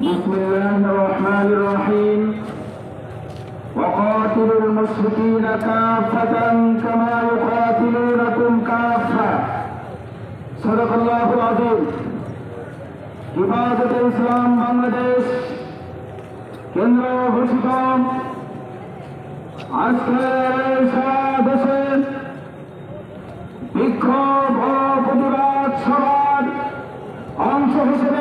بسم الله الرحمن الرحيم وقاتلوا المشركين كافة كما يقاتلونكم كافة صدق الله العظيم হিফাজত ইসলাম বাংলাদেশ কেন্দ্র ঘোষিত আজকের সারা দেশে বিক্ষোভ ও প্রতিবাদ সভার অংশ হিসেবে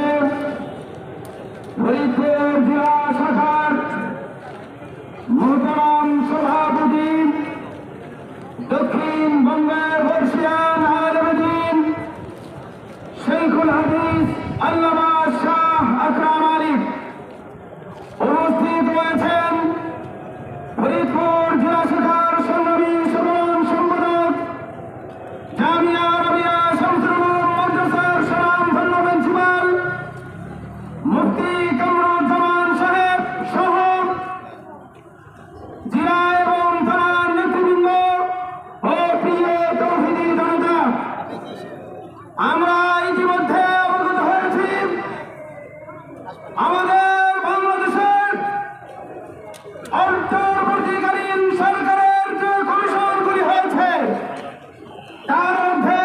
আমরা ইতিমধ্যে অবগত হয়েছি, আমাদের বাংলাদেশের অন্তর্বর্তীকালীন সরকারের যে কমিশনগুলি হয়েছে, তার মধ্যে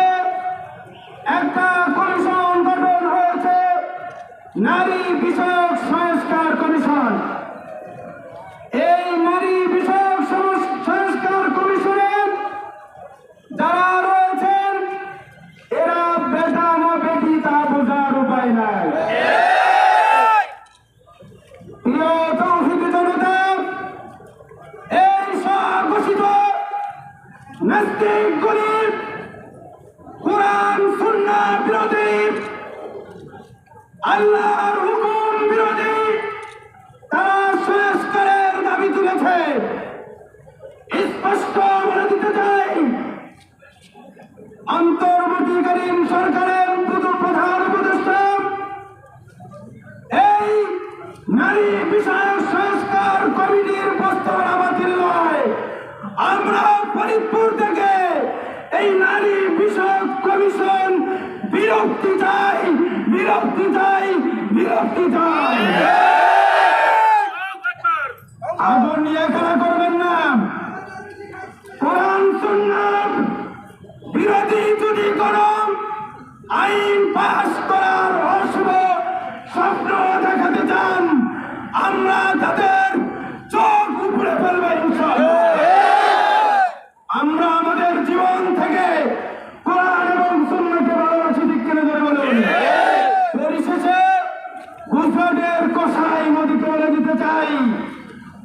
একটা কমিশন গঠন হয়েছে, নারী বিষয়ক সংস্কার কমিশন এই নারী বিষয়ক সংস- সংস্কার কমিশনে যারা রয়েছেন এরা বেটা না বেটি তা বোঝার উপায় নাই প্রিয় তৌহিদ জনতা এই স্বঘোষিত নাস্তিক গরিব কোরআন, সুন্নাহ, বিরোধী, আল্লাহর হুকুম বিরোধী, তারা সংস্কারের দাবি তুলেছে। স্পষ্ট বলে দিতে চাই, অন্তর্বর্তীকালীন সরকারের প্রধান উপদেষ্টা, এই নারী বিষয়ক সংস্কার কমিটির প্রস্তাবনা বাতিল নয়। আমরা ফরিদপুর থেকে এই নারী বিষয়ক কমিশন বিরক্তি চাই বিরক্তি চাই বিরক্তি চাই। আগুন নিয়ে খেলা করবেন না। কোরআন বিরোধী যদি কোন আইন পাশ করার অশুভ স্বপ্ন দেখাতে চান, আমরা তাদের চোখ উপরে ফেলব ইনশাআল্লাহ। আমরা আমাদের জীবন থেকে কোরআন এবং সুন্নাকে ভালোবাসি দিক কেন ধরে বলুন পরিশেষে গুজরাটের কষাই মোদীকে বলে দিতে চাই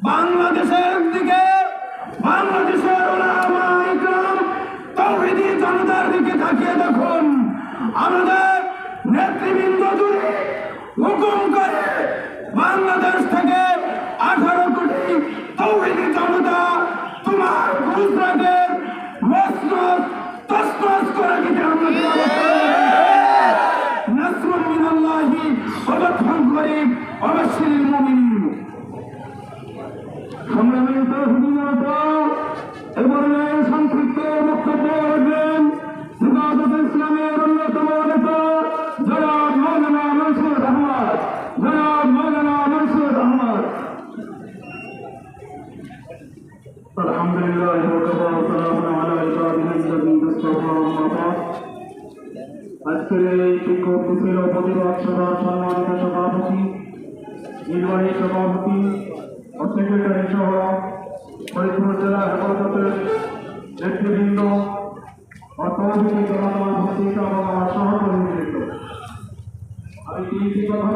বাংলাদেশের দিকে, বাংলাদেশের জনতার দিকে তাকিয়ে দেখুন। আমাদের নেতৃবৃন্দ জুড়ে হুকুম করে বাংলাদেশ থেকে আঠারো কোটি তৌহিদি জনতা তোমার গুজরাটের সংগ্রামী তৌহিদিনতা এবারে সংক্ষিপ্ত বক্তব্য রাখবেন সিবাদত ইসলামের অন্যতম নেতা জনাব মৌলানা মনসুর আহমদ জনাব মৌলানা মনসুর আহমদ الحمد لله وكفى وسلام على عباده الذين اصطفى أما بعد আজকের এই শিক্ষক দিবসের প্রতিবাদ সভার সম্মানিত সভাপতি নির্বাহী সভাপতি ও সেক্রেটারি সহ ফরিদপুর জেলার হেফাজতের নেতৃবৃন্দ অর্থনীতি জনতা ভূমিকা আমার সহকর্মীবৃন্দ। আমি তিনটি কথা